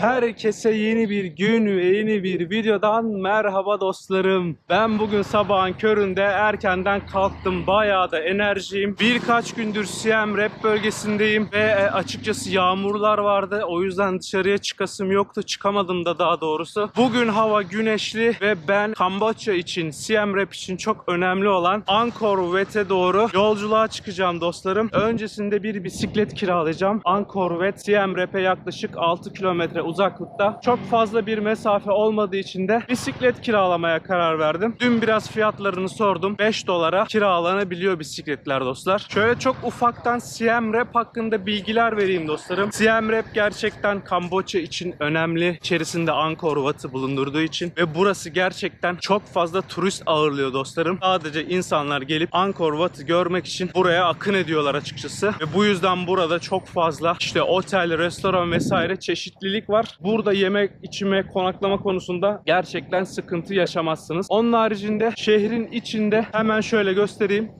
Herkese yeni bir gün ve yeni bir videodan merhaba dostlarım. Ben bugün sabahın köründe erkenden kalktım. Bayağı da enerjiyim. Birkaç gündür Siem Reap bölgesindeyim ve e, açıkçası yağmurlar vardı. O yüzden dışarıya çıkasım yoktu. Çıkamadım da daha doğrusu. Bugün hava güneşli ve ben Kamboçya için, Siem Reap için çok önemli olan Angkor Wat'e doğru yolculuğa çıkacağım dostlarım. Öncesinde bir bisiklet kiralayacağım. Angkor Wat Siem Reap'e yaklaşık 6 kilometre uzaklıkta. Çok fazla bir mesafe olmadığı için de bisiklet kiralamaya karar verdim. Dün biraz fiyatlarını sordum. 5 dolara kiralanabiliyor bisikletler dostlar. Şöyle çok ufaktan Siem Reap hakkında bilgiler vereyim dostlarım. Siem Reap gerçekten Kamboçya için önemli. İçerisinde Angkor Wat'ı bulundurduğu için ve burası gerçekten çok fazla turist ağırlıyor dostlarım. Sadece insanlar gelip Angkor Wat'ı görmek için buraya akın ediyorlar açıkçası. Ve bu yüzden burada çok fazla işte otel, restoran vesaire çeşitlilik var. Burada yemek, içme, konaklama konusunda gerçekten sıkıntı yaşamazsınız. Onun haricinde şehrin içinde hemen şöyle göstereyim.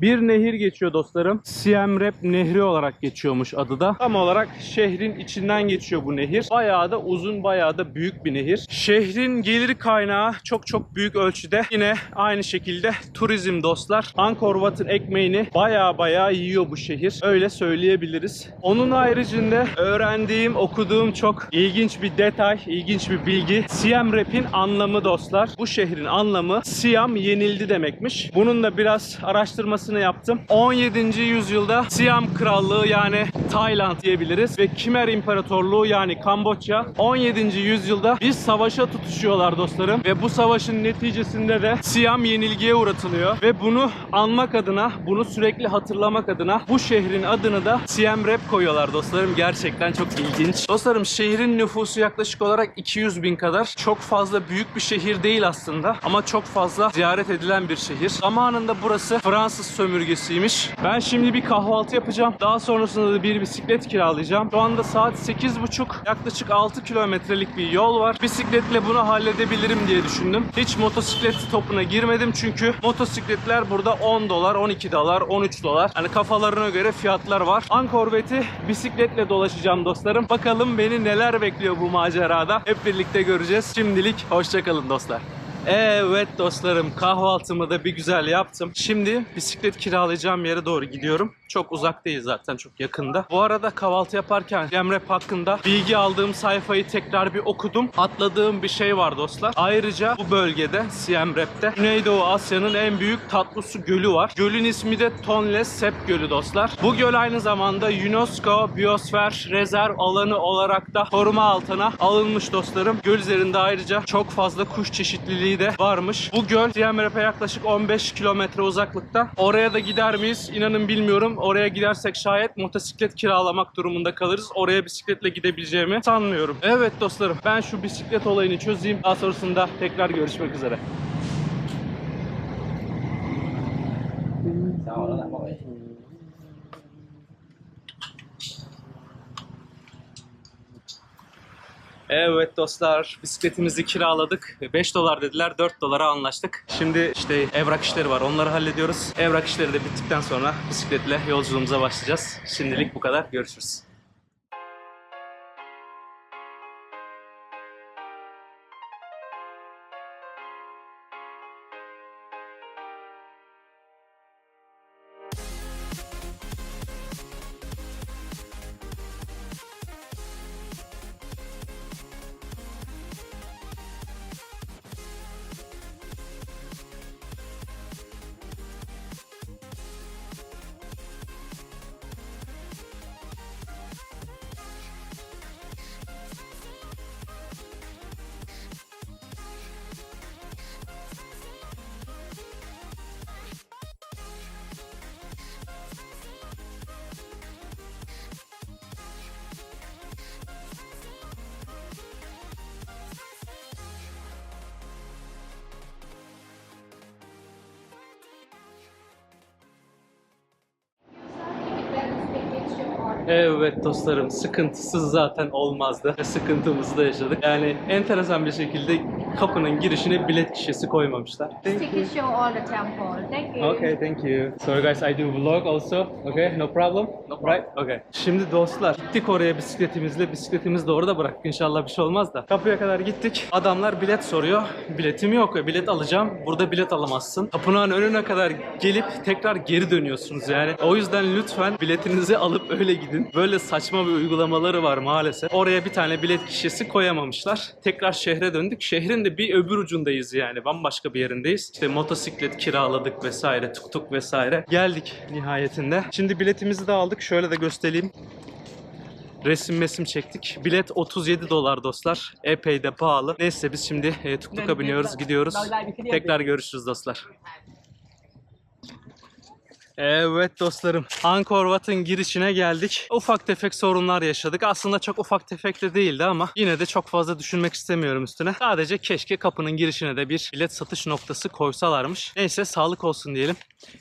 Bir nehir geçiyor dostlarım. Siem Reap Nehri olarak geçiyormuş adı da. Tam olarak şehrin içinden geçiyor bu nehir. Bayağı da uzun, bayağı da büyük bir nehir. Şehrin gelir kaynağı çok çok büyük ölçüde. Yine aynı şekilde turizm dostlar. Angkor Wat'ın ekmeğini bayağı bayağı yiyor bu şehir. Öyle söyleyebiliriz. Onun haricinde öğrendiğim, okuduğum çok ilginç bir detay, ilginç bir bilgi. Siem Reap'in anlamı dostlar. Bu şehrin anlamı Siam yenildi demekmiş. Bunun da biraz araştırması yaptım. 17. yüzyılda Siam Krallığı yani Tayland diyebiliriz ve Kimer İmparatorluğu yani Kamboçya 17. yüzyılda bir savaşa tutuşuyorlar dostlarım ve bu savaşın neticesinde de Siam yenilgiye uğratılıyor ve bunu anmak adına, bunu sürekli hatırlamak adına bu şehrin adını da Siem Reap koyuyorlar dostlarım. Gerçekten çok ilginç. Dostlarım şehrin nüfusu yaklaşık olarak 200 bin kadar. Çok fazla büyük bir şehir değil aslında ama çok fazla ziyaret edilen bir şehir. Zamanında burası Fransız sömürgesiymiş. Ben şimdi bir kahvaltı yapacağım. Daha sonrasında da bir bisiklet kiralayacağım. Şu anda saat 8.30. Yaklaşık 6 kilometrelik bir yol var. Bisikletle bunu halledebilirim diye düşündüm. Hiç motosiklet topuna girmedim çünkü motosikletler burada 10 dolar, 12 dolar, 13 dolar. Hani kafalarına göre fiyatlar var. Angkor Wat'i bisikletle dolaşacağım dostlarım. Bakalım beni neler bekliyor bu macerada. Hep birlikte göreceğiz. Şimdilik hoşçakalın dostlar. Evet dostlarım kahvaltımı da bir güzel yaptım. Şimdi bisiklet kiralayacağım yere doğru gidiyorum. Çok uzak değil zaten çok yakında. Bu arada kahvaltı yaparken Siem Reap hakkında bilgi aldığım sayfayı tekrar bir okudum. Atladığım bir şey var dostlar. Ayrıca bu bölgede Siem Reap'te Güneydoğu Asya'nın en büyük tatlı su gölü var. Gölün ismi de Tonle Sap Gölü dostlar. Bu göl aynı zamanda UNESCO Biyosfer Rezerv Alanı olarak da koruma altına alınmış dostlarım. Göl üzerinde ayrıca çok fazla kuş çeşitliliği de varmış. Bu göl Siem Reap'e yaklaşık 15 kilometre uzaklıkta. Oraya da gider miyiz? İnanın bilmiyorum. Oraya gidersek şayet motosiklet kiralamak durumunda kalırız. Oraya bisikletle gidebileceğimi sanmıyorum. Evet dostlarım ben şu bisiklet olayını çözeyim. Daha sonrasında tekrar görüşmek üzere. Evet dostlar bisikletimizi kiraladık. 5 dolar dediler 4 dolara anlaştık. Şimdi işte evrak işleri var onları hallediyoruz. Evrak işleri de bittikten sonra bisikletle yolculuğumuza başlayacağız. Şimdilik bu kadar görüşürüz. Evet dostlarım sıkıntısız zaten olmazdı. Sıkıntımızı da yaşadık. Yani enteresan bir şekilde kapının girişine bilet kişisi koymamışlar. Sticker show all the temple. Thank you. Okay, thank you. Sorry guys, I do vlog also. Okay, no problem. No right? Okay. Şimdi dostlar gittik oraya bisikletimizle. Bisikletimizi de orada bıraktık. İnşallah bir şey olmaz da. Kapıya kadar gittik. Adamlar bilet soruyor. Biletim yok. Bilet alacağım. Burada bilet alamazsın. Tapınağın önüne kadar gelip tekrar geri dönüyorsunuz yani. O yüzden lütfen biletinizi alıp öyle gidin. Böyle saçma bir uygulamaları var maalesef. Oraya bir tane bilet kişisi koyamamışlar. Tekrar şehre döndük. Şehrin de bir öbür ucundayız yani. Bambaşka bir yerindeyiz. İşte motosiklet kiraladık vesaire, tuk tuk vesaire. Geldik nihayetinde. Şimdi biletimizi de aldık. Şöyle de göstereyim. Resim mesim çektik. Bilet 37 dolar dostlar. Epey de pahalı. Neyse biz şimdi e, tuk tuka biniyoruz, gidiyoruz. Tekrar görüşürüz dostlar. Evet dostlarım. Angkor Wat'ın girişine geldik. Ufak tefek sorunlar yaşadık. Aslında çok ufak tefek de değildi ama yine de çok fazla düşünmek istemiyorum üstüne. Sadece keşke kapının girişine de bir bilet satış noktası koysalarmış. Neyse sağlık olsun diyelim.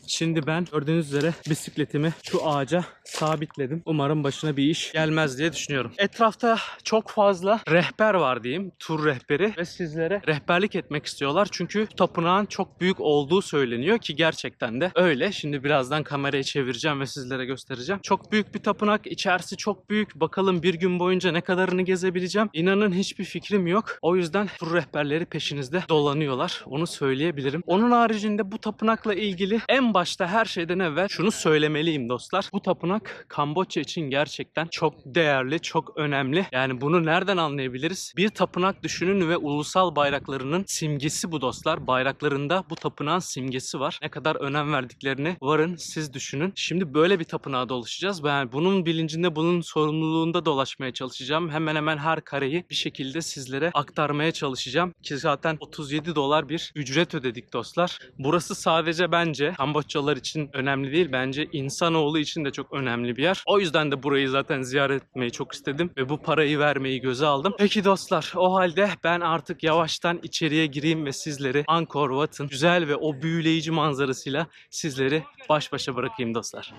Şimdi ben gördüğünüz üzere bisikletimi şu ağaca sabitledim. Umarım başına bir iş gelmez diye düşünüyorum. Etrafta çok fazla rehber var diyeyim. Tur rehberi ve sizlere rehberlik etmek istiyorlar. Çünkü tapınağın çok büyük olduğu söyleniyor ki gerçekten de öyle. Şimdi birazdan kamerayı çevireceğim ve sizlere göstereceğim. Çok büyük bir tapınak. İçerisi çok büyük. Bakalım bir gün boyunca ne kadarını gezebileceğim. İnanın hiçbir fikrim yok. O yüzden tur rehberleri peşinizde dolanıyorlar. Onu söyleyebilirim. Onun haricinde bu tapınakla ilgili en başta her şeyden evvel şunu söylemeliyim dostlar. Bu tapınak Kamboçya için gerçekten çok değerli, çok önemli. Yani bunu nereden anlayabiliriz? Bir tapınak düşünün ve ulusal bayraklarının simgesi bu dostlar. Bayraklarında bu tapınağın simgesi var. Ne kadar önem verdiklerini varın siz düşünün. Şimdi böyle bir tapınağa dolaşacağız. Ben bunun bilincinde, bunun sorumluluğunda dolaşmaya çalışacağım. Hemen hemen her kareyi bir şekilde sizlere aktarmaya çalışacağım. Ki zaten 37 dolar bir ücret ödedik dostlar. Burası sadece bence Kamboçyalılar için önemli değil. Bence insanoğlu için de çok önemli bir yer. O yüzden de burayı zaten ziyaret etmeyi çok istedim ve bu parayı vermeyi göze aldım. Peki dostlar o halde ben artık yavaştan içeriye gireyim ve sizleri Angkor Wat'ın güzel ve o büyüleyici manzarasıyla sizleri baş başa bırakayım dostlar.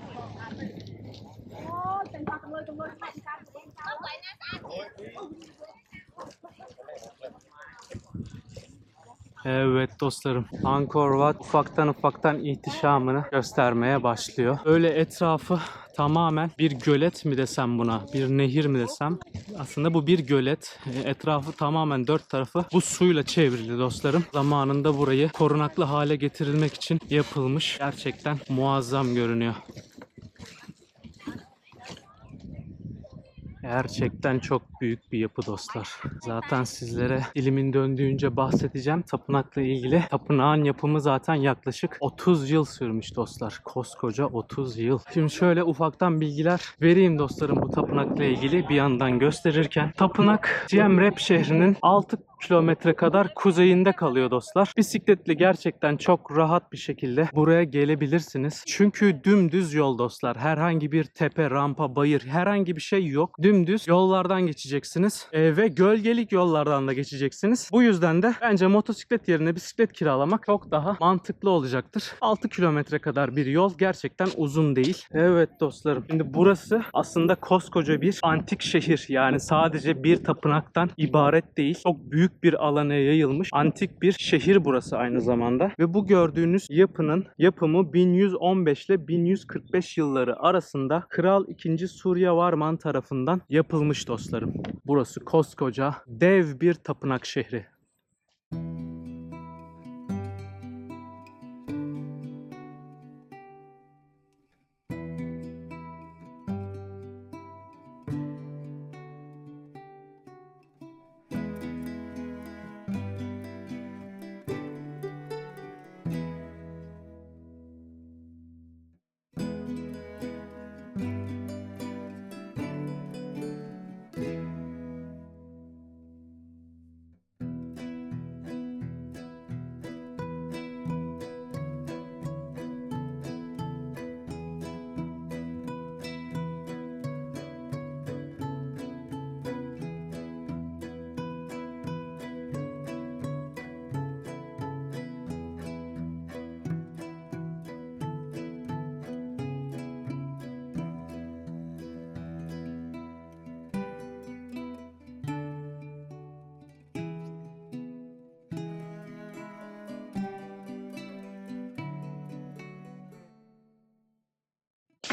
Evet dostlarım. Angkor Wat ufaktan ufaktan ihtişamını göstermeye başlıyor. Öyle etrafı tamamen bir gölet mi desem buna, bir nehir mi desem. Aslında bu bir gölet. E, Etrafı tamamen dört tarafı bu suyla çevrili dostlarım. Zamanında burayı korunaklı hale getirilmek için yapılmış. Gerçekten muazzam görünüyor. Gerçekten çok büyük bir yapı dostlar. Zaten sizlere dilimin döndüğünce bahsedeceğim tapınakla ilgili. Tapınağın yapımı zaten yaklaşık 30 yıl sürmüş dostlar. Koskoca 30 yıl. Şimdi şöyle ufaktan bilgiler vereyim dostlarım bu tapınakla ilgili bir yandan gösterirken. Tapınak Siem Reap şehrinin 6 kilometre kadar kuzeyinde kalıyor dostlar. Bisikletle gerçekten çok rahat bir şekilde buraya gelebilirsiniz. Çünkü dümdüz yol dostlar. Herhangi bir tepe, rampa, bayır herhangi bir şey yok. Dümdüz yollardan geçeceksiniz. Ee, ve gölgelik yollardan da geçeceksiniz. Bu yüzden de bence motosiklet yerine bisiklet kiralamak çok daha mantıklı olacaktır. 6 kilometre kadar bir yol gerçekten uzun değil. Evet dostlarım. Şimdi burası aslında koskoca bir antik şehir. Yani sadece bir tapınaktan ibaret değil. Çok büyük bir alana yayılmış antik bir şehir burası aynı zamanda. Ve bu gördüğünüz yapının yapımı 1115 ile 1145 yılları arasında Kral 2. Surya Varman tarafından yapılmış dostlarım. Burası koskoca dev bir tapınak şehri.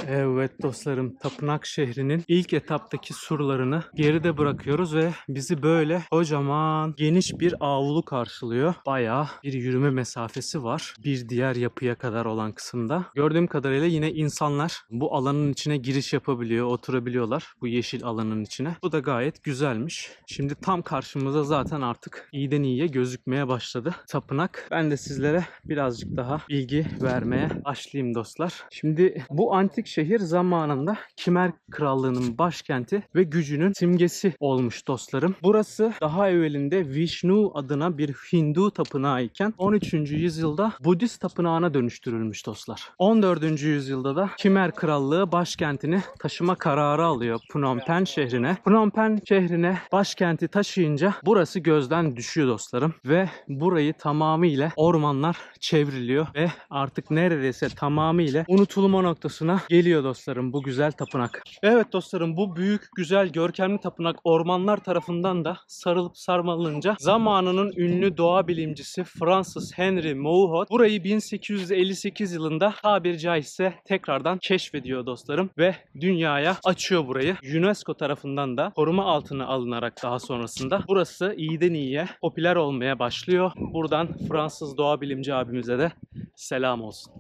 Evet dostlarım, Tapınak şehrinin ilk etaptaki surlarını geride bırakıyoruz ve bizi böyle kocaman geniş bir avlu karşılıyor. Bayağı bir yürüme mesafesi var. Bir diğer yapıya kadar olan kısımda. Gördüğüm kadarıyla yine insanlar bu alanın içine giriş yapabiliyor, oturabiliyorlar bu yeşil alanın içine. Bu da gayet güzelmiş. Şimdi tam karşımıza zaten artık iyiden iyiye gözükmeye başladı tapınak. Ben de sizlere birazcık daha bilgi vermeye başlayayım dostlar. Şimdi bu antik şehir zamanında Kimer Krallığı'nın başkenti ve gücünün simgesi olmuş dostlarım. Burası daha evvelinde Vishnu adına bir Hindu tapınağı iken 13. yüzyılda Budist tapınağına dönüştürülmüş dostlar. 14. yüzyılda da Kimer Krallığı başkentini taşıma kararı alıyor Phnom Penh şehrine. Phnom Penh şehrine başkenti taşıyınca burası gözden düşüyor dostlarım ve burayı tamamıyla ormanlar çevriliyor ve artık neredeyse tamamıyla unutulma noktasına geliyor dostlarım bu güzel tapınak. Evet dostlarım bu büyük güzel görkemli tapınak ormanlar tarafından da sarılıp sarmalanınca zamanının ünlü doğa bilimcisi Francis Henry Mouhot burayı 1858 yılında tabiri caizse tekrardan keşfediyor dostlarım ve dünyaya açıyor burayı. UNESCO tarafından da koruma altına alınarak daha sonrasında burası iyiden iyiye popüler olmaya başlıyor. Buradan Fransız doğa bilimci abimize de selam olsun.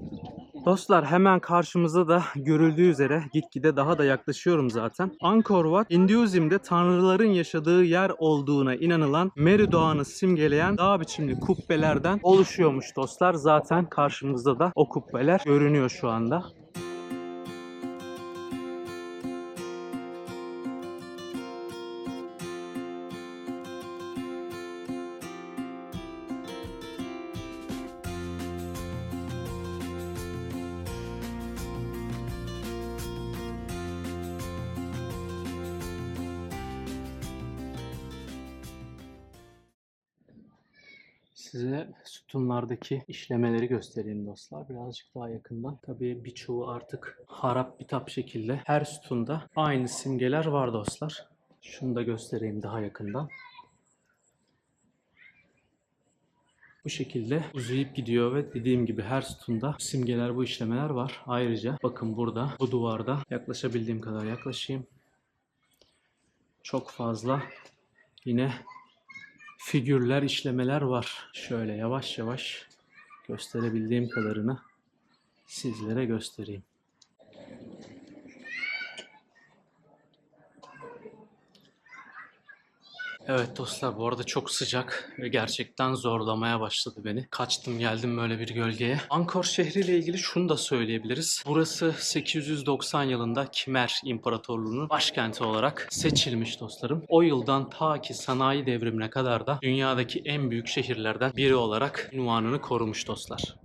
Dostlar hemen karşımızda da görüldüğü üzere gitgide daha da yaklaşıyorum zaten. Angkor Wat, Hinduizm'de tanrıların yaşadığı yer olduğuna inanılan Meru Dağı'nı simgeleyen dağ biçimli kubbelerden oluşuyormuş dostlar. Zaten karşımızda da o kubbeler görünüyor şu anda. Sütunlardaki işlemeleri göstereyim dostlar. Birazcık daha yakından. Tabii birçoğu artık harap bitap şekilde. Her sütunda aynı simgeler var dostlar. Şunu da göstereyim daha yakından. Bu şekilde uzayıp gidiyor ve dediğim gibi her sütunda simgeler, bu işlemeler var. Ayrıca bakın burada, bu duvarda yaklaşabildiğim kadar yaklaşayım. Çok fazla yine figürler, işlemeler var. Şöyle yavaş yavaş gösterebildiğim kadarını sizlere göstereyim. Evet dostlar bu arada çok sıcak ve gerçekten zorlamaya başladı beni. Kaçtım geldim böyle bir gölgeye. Angkor şehriyle ilgili şunu da söyleyebiliriz. Burası 890 yılında Kimer İmparatorluğu'nun başkenti olarak seçilmiş dostlarım. O yıldan ta ki sanayi devrimine kadar da dünyadaki en büyük şehirlerden biri olarak ünvanını korumuş dostlar.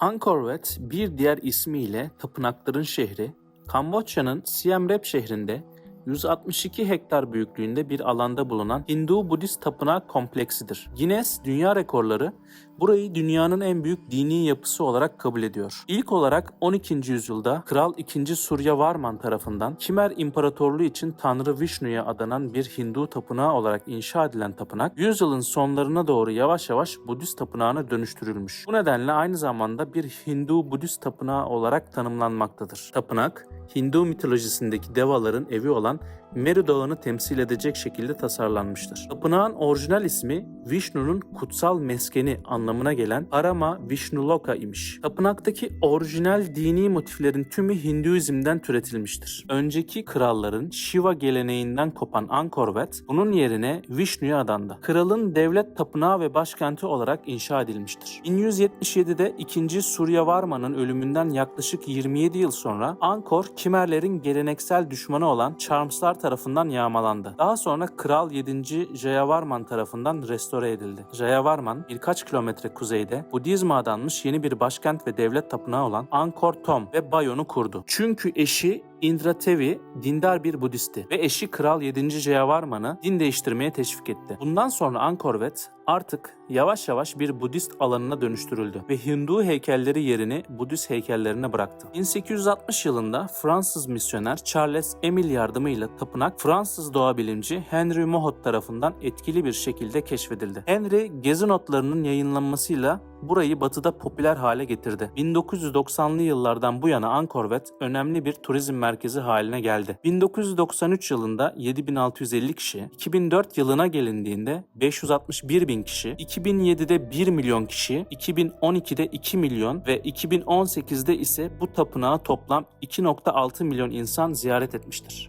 Angkor Wat bir diğer ismiyle Tapınakların Şehri, Kamboçya'nın Siem Reap şehrinde 162 hektar büyüklüğünde bir alanda bulunan Hindu-Budist tapınağı kompleksidir. Guinness Dünya Rekorları burayı dünyanın en büyük dini yapısı olarak kabul ediyor. İlk olarak 12. yüzyılda Kral 2. Suryavarman tarafından Kimer İmparatorluğu için Tanrı Vishnu'ya adanan bir Hindu tapınağı olarak inşa edilen tapınak, yüzyılın sonlarına doğru yavaş yavaş Budist tapınağına dönüştürülmüş. Bu nedenle aynı zamanda bir Hindu-Budist tapınağı olarak tanımlanmaktadır. Tapınak, Hindu mitolojisindeki devaların evi olan Meru Dağı'nı temsil edecek şekilde tasarlanmıştır. Tapınağın orijinal ismi Vishnu'nun kutsal meskeni anlamına gelen Parama Vishnuloka imiş. Tapınaktaki orijinal dini motiflerin tümü Hinduizm'den türetilmiştir. Önceki kralların Shiva geleneğinden kopan Angkor bunun yerine Vishnu'ya adandı. Kralın devlet tapınağı ve başkenti olarak inşa edilmiştir. 1177'de 2. Suryavarman'ın ölümünden yaklaşık 27 yıl sonra Angkor Kimerlerin geleneksel düşmanı olan Charmslar tarafından yağmalandı. Daha sonra Kral 7. Jayavarman tarafından restore edildi. Jayavarman birkaç kilometre kuzeyde Budizme adanmış yeni bir başkent ve devlet tapınağı olan Angkor Thom ve Bayon'u kurdu. Çünkü eşi Indra Tevi dindar bir Budisti ve eşi Kral 7. Jayavarman'ı din değiştirmeye teşvik etti. Bundan sonra Angkor Wat artık yavaş yavaş bir Budist alanına dönüştürüldü ve Hindu heykelleri yerini Budist heykellerine bıraktı. 1860 yılında Fransız misyoner Charles Emile yardımıyla tapınak Fransız doğa bilimci Henry Mohot tarafından etkili bir şekilde keşfedildi. Henry gezi notlarının yayınlanmasıyla burayı batıda popüler hale getirdi. 1990'lı yıllardan bu yana Angkor Wat önemli bir turizm merkezi haline geldi. 1993 yılında 7650 kişi, 2004 yılına gelindiğinde 561 bin kişi, 2007'de 1 milyon kişi, 2012'de 2 milyon ve 2018'de ise bu tapınağı toplam 2.6 milyon insan ziyaret etmiştir.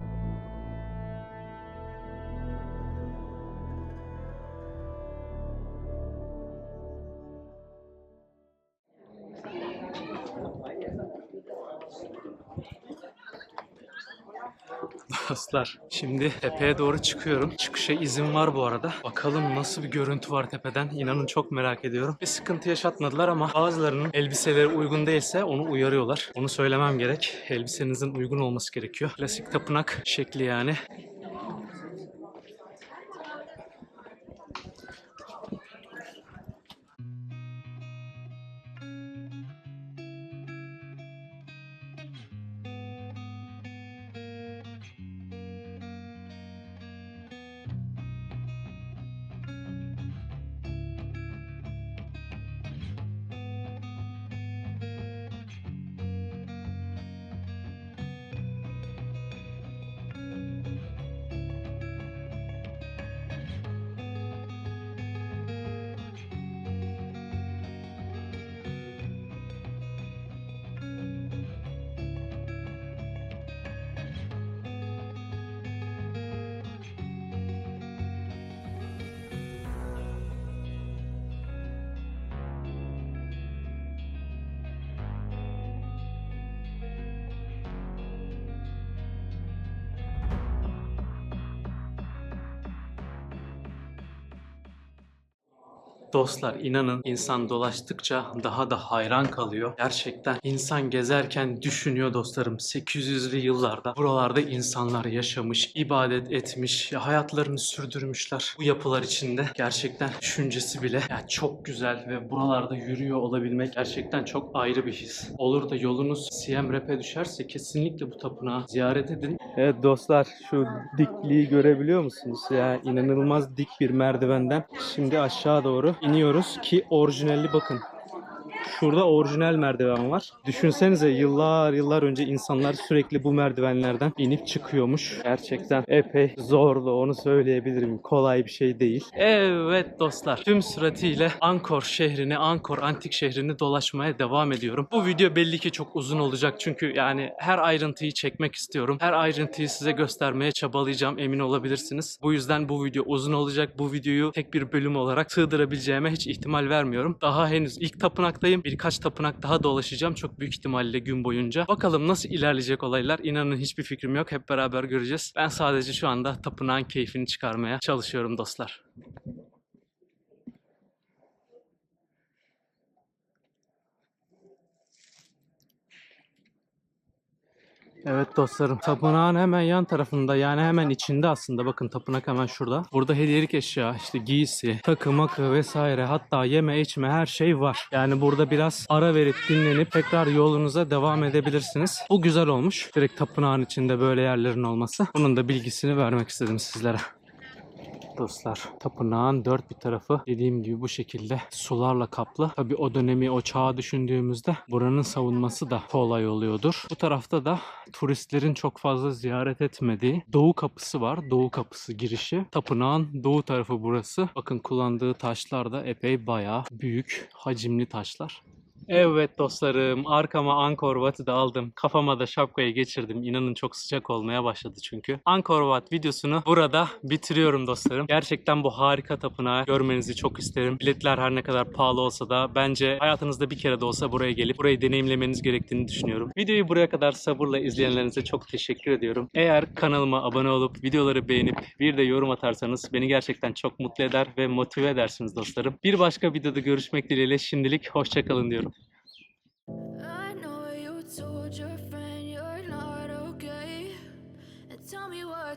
Dostlar şimdi tepeye doğru çıkıyorum. Çıkışa izin var bu arada. Bakalım nasıl bir görüntü var tepeden. İnanın çok merak ediyorum. Bir sıkıntı yaşatmadılar ama bazılarının elbiseleri uygun değilse onu uyarıyorlar. Onu söylemem gerek. Elbisenizin uygun olması gerekiyor. Klasik tapınak şekli yani. Dostlar inanın insan dolaştıkça daha da hayran kalıyor. Gerçekten insan gezerken düşünüyor dostlarım 800'lü yıllarda buralarda insanlar yaşamış, ibadet etmiş, ya hayatlarını sürdürmüşler. Bu yapılar içinde gerçekten düşüncesi bile ya çok güzel ve buralarda yürüyor olabilmek gerçekten çok ayrı bir his. Olur da yolunuz Siem Reap'e düşerse kesinlikle bu tapınağı ziyaret edin. Evet dostlar şu dikliği görebiliyor musunuz? Ya inanılmaz dik bir merdivenden şimdi aşağı doğru iniyoruz ki orijinali bakın. Şurada orijinal merdiven var. Düşünsenize yıllar yıllar önce insanlar sürekli bu merdivenlerden inip çıkıyormuş. Gerçekten epey zorlu onu söyleyebilirim. Kolay bir şey değil. Evet dostlar tüm süratiyle Ankor şehrini, Ankor antik şehrini dolaşmaya devam ediyorum. Bu video belli ki çok uzun olacak çünkü yani her ayrıntıyı çekmek istiyorum. Her ayrıntıyı size göstermeye çabalayacağım emin olabilirsiniz. Bu yüzden bu video uzun olacak. Bu videoyu tek bir bölüm olarak sığdırabileceğime hiç ihtimal vermiyorum. Daha henüz ilk tapınaktayım. Birkaç tapınak daha dolaşacağım çok büyük ihtimalle gün boyunca. Bakalım nasıl ilerleyecek olaylar. İnanın hiçbir fikrim yok. Hep beraber göreceğiz. Ben sadece şu anda tapınağın keyfini çıkarmaya çalışıyorum dostlar. Evet dostlarım. Tapınağın hemen yan tarafında yani hemen içinde aslında bakın tapınak hemen şurada. Burada hediyelik eşya işte giysi, takı makı vesaire hatta yeme içme her şey var. Yani burada biraz ara verip dinlenip tekrar yolunuza devam edebilirsiniz. Bu güzel olmuş. Direkt tapınağın içinde böyle yerlerin olması. Bunun da bilgisini vermek istedim sizlere dostlar. Tapınağın dört bir tarafı dediğim gibi bu şekilde sularla kaplı. Tabi o dönemi o çağı düşündüğümüzde buranın savunması da kolay oluyordur. Bu tarafta da turistlerin çok fazla ziyaret etmediği Doğu Kapısı var. Doğu Kapısı girişi. Tapınağın doğu tarafı burası. Bakın kullandığı taşlar da epey bayağı büyük, hacimli taşlar. Evet dostlarım arkama Angkor Wat'ı da aldım. Kafama da şapkayı geçirdim. İnanın çok sıcak olmaya başladı çünkü. Angkor Wat videosunu burada bitiriyorum dostlarım. Gerçekten bu harika tapınağı görmenizi çok isterim. Biletler her ne kadar pahalı olsa da bence hayatınızda bir kere de olsa buraya gelip burayı deneyimlemeniz gerektiğini düşünüyorum. Videoyu buraya kadar sabırla izleyenlerinize çok teşekkür ediyorum. Eğer kanalıma abone olup videoları beğenip bir de yorum atarsanız beni gerçekten çok mutlu eder ve motive edersiniz dostlarım. Bir başka videoda görüşmek dileğiyle şimdilik hoşçakalın diyorum.